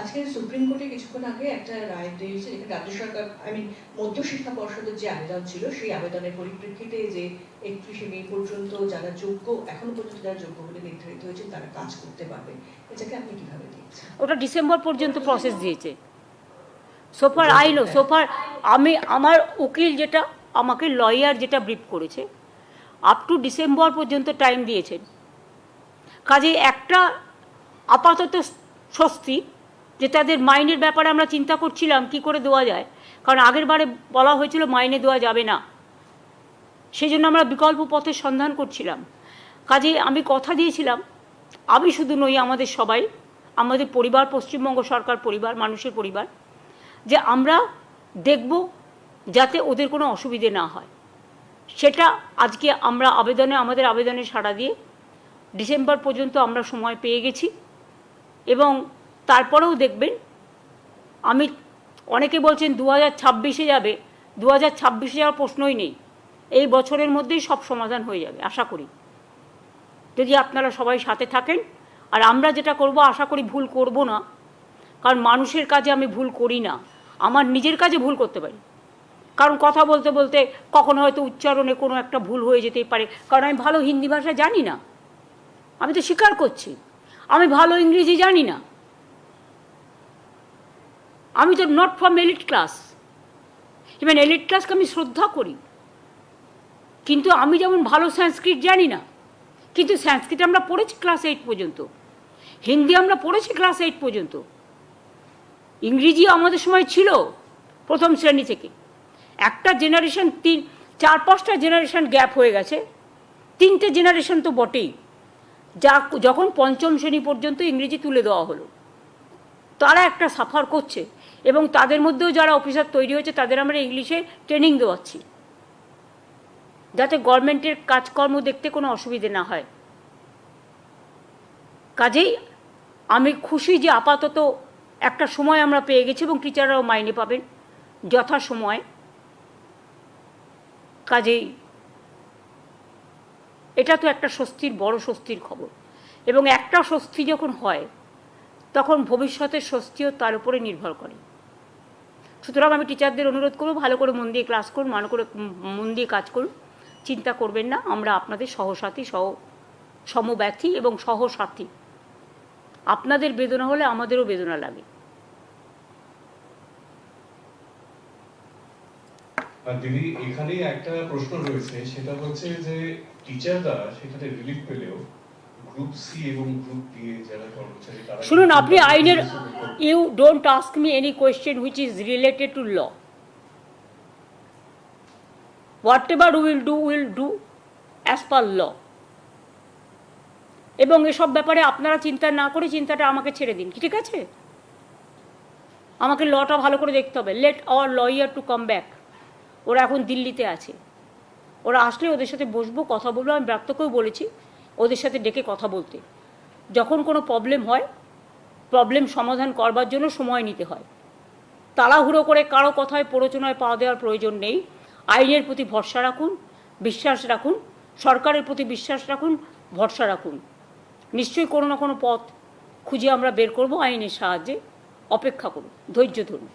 আজকে সুপ্রিম কোর্টে কিছুক্ষণ আগে একটা রায় দিয়েছে যেখানে রাজ্য সরকার আই মিন মধ্যশিক্ষা পর্ষদের যে আবেদন ছিল, সেই আবেদনের পরিপ্রেক্ষিতে যে একত্রিশে মে পর্যন্ত যারা যোগ্য, এখনও পর্যন্ত যারা যোগ্য বলে নির্ধারিত হয়েছে, তারা কাজ করতে পারবে। এটাকে আপনি কীভাবে দেখছেন? ওটা ডিসেম্বর পর্যন্ত প্রসেস দিয়েছে। সোফার আই সোফার আমি, আমার উকিল যেটা, আমাকে লয়ার যেটা ব্রিফ করেছে আপ টু ডিসেম্বর পর্যন্ত টাইম দিয়েছেন কাজে একটা আপাতত স্বস্তি যে তাদের মাইনের ব্যাপারে আমরা চিন্তা করছিলাম, কি করে দেওয়া যায়? কারণ আগের বারে বলা হয়েছিল, মাইনে দেওয়া যাবে না। সেই জন্য আমরা বিকল্প পথের সন্ধান করছিলাম। কাজে আমি কথা দিয়েছিলাম, আমি শুধু নই, আমাদের সবাই, আমাদের পরিবার, পশ্চিমবঙ্গ সরকার পরিবার, মানুষের পরিবার, যে আমরা দেখব যাতে ওদের কোনো অসুবিধে না হয়। সেটা আজকে আমরা আবেদনে, আমাদের আবেদনে সাড়া দিয়ে ডিসেম্বর পর্যন্ত আমরা সময় পেয়ে গেছি এবং তারপরেও দেখবেন, আমি, অনেকে বলছেন দু হাজার ছাব্বিশে যাবে দু হাজার ছাব্বিশে যাওয়ার প্রশ্নই নেই। এই বছরের মধ্যেই সব সমাধান হয়ে যাবে, আশা করি। যদি আপনারা সবাই সাথে থাকেন, আর আমরা যেটা করব, আশা করি ভুল করব না, কারণ মানুষের কাজে আমি ভুল করি না, আমার নিজের কাজে ভুল করতে পারি। কারণ কথা বলতে বলতে কখনো হয়তো উচ্চারণে কোনো একটা ভুল হয়ে যেতেই পারে, কারণ আমি ভালো হিন্দি ভাষা জানি না। আমি তো স্বীকার করছি। আমি ভালো ইংরেজি জানি না। আমি তো not from elite class even elite ক্লাসকে আমি শ্রদ্ধা করি। কিন্তু আমি যেমন ভালো সংস্কৃত জানি না, কিন্তু সংস্কৃত আমরা পড়েছি ক্লাস এইট পর্যন্ত। হিন্দি আমরা পড়েছি ক্লাস এইট পর্যন্ত। ইংরেজি আমাদের সময় ছিল প্রথম শ্রেণি থেকে। একটা জেনারেশন তিন, চার, পাঁচটা জেনারেশন গ্যাপ হয়ে গেছে। তিনটে জেনারেশন তো বটেই। যা, যখন পঞ্চম শ্রেণি পর্যন্ত ইংরেজি তুলে দেওয়া হলো। তারা একটা সাফার করছে এবং তাদের মধ্যেও যারা অফিসার তৈরি হয়েছে, তাদের আমরা ইংলিশে ট্রেনিং দেওয়াচ্ছি। যাতে গভর্নমেন্টের কাজকর্ম দেখতে কোনো অসুবিধে না হয়। কাজেই আমি খুশি যে আপাতত একটা সময় আমরা পেয়ে গেছি এবং টিচাররাও মাইনে পাবেন যথা সময় কাজেই এটা তো একটা স্বস্তির, বড় স্বস্তির খবর। এবং একটা স্বস্তি যখন হয় তখন ভবিষ্যতের স্বস্তিও তার উপরে নির্ভর করে। সুতরাং আমি টিচারদের অনুরোধ করব, ভালো করে মন দিয়ে ক্লাস করুন, ভালো করে মন দিয়ে কাজ করুন। চিন্তা করবেন না, আমরা আপনাদের সহসাথী, সহ, সমব্যথী এবং সহসাথী। আপনাদের বেদনা হলে আমাদেরও বেদনা লাগে। দিদি, এখানে একটা প্রশ্ন রয়েছে, সেটা হচ্ছে যে টিচাররা সেখানে রিলিফ পেলেও গ্রুপ সি এবং গ্রুপ এ যারা কর্মচারী তারা শুনুন আপনি আইনের you don't ask me any question which is related to law whatever will do will do as per law এবং এসব ব্যাপারে আপনারা চিন্তা না করে চিন্তাটা আমাকে ছেড়ে দিন ঠিক আছে? আমাকে লটা ভালো করে দেখতে হবে। Let our lawyer to come back ওরা এখন দিল্লিতে আছে। ওরা আসলে ওদের সাথে বসবো কথা বলব আমি ব্রাত্যকেও বলেছি। ওদের সাথে ডেকে কথা বলতে। যখন কোনো প্রবলেম হয় প্রবলেম সমাধান করবার জন্য সময় নিতে হয়। তাড়াহুড়ো করে কারও কথায় প্ররোচনায় পা দেওয়ার প্রয়োজন নেই। আইনের প্রতি ভরসা রাখুন, বিশ্বাস রাখুন, সরকারের প্রতি বিশ্বাস রাখুন, ভরসা রাখুন। নিশ্চয়ই কোনো না কোনো পথ খুঁজে আমরা বের করব আইনের সাহায্যে। অপেক্ষা করুন, ধৈর্য ধরুন।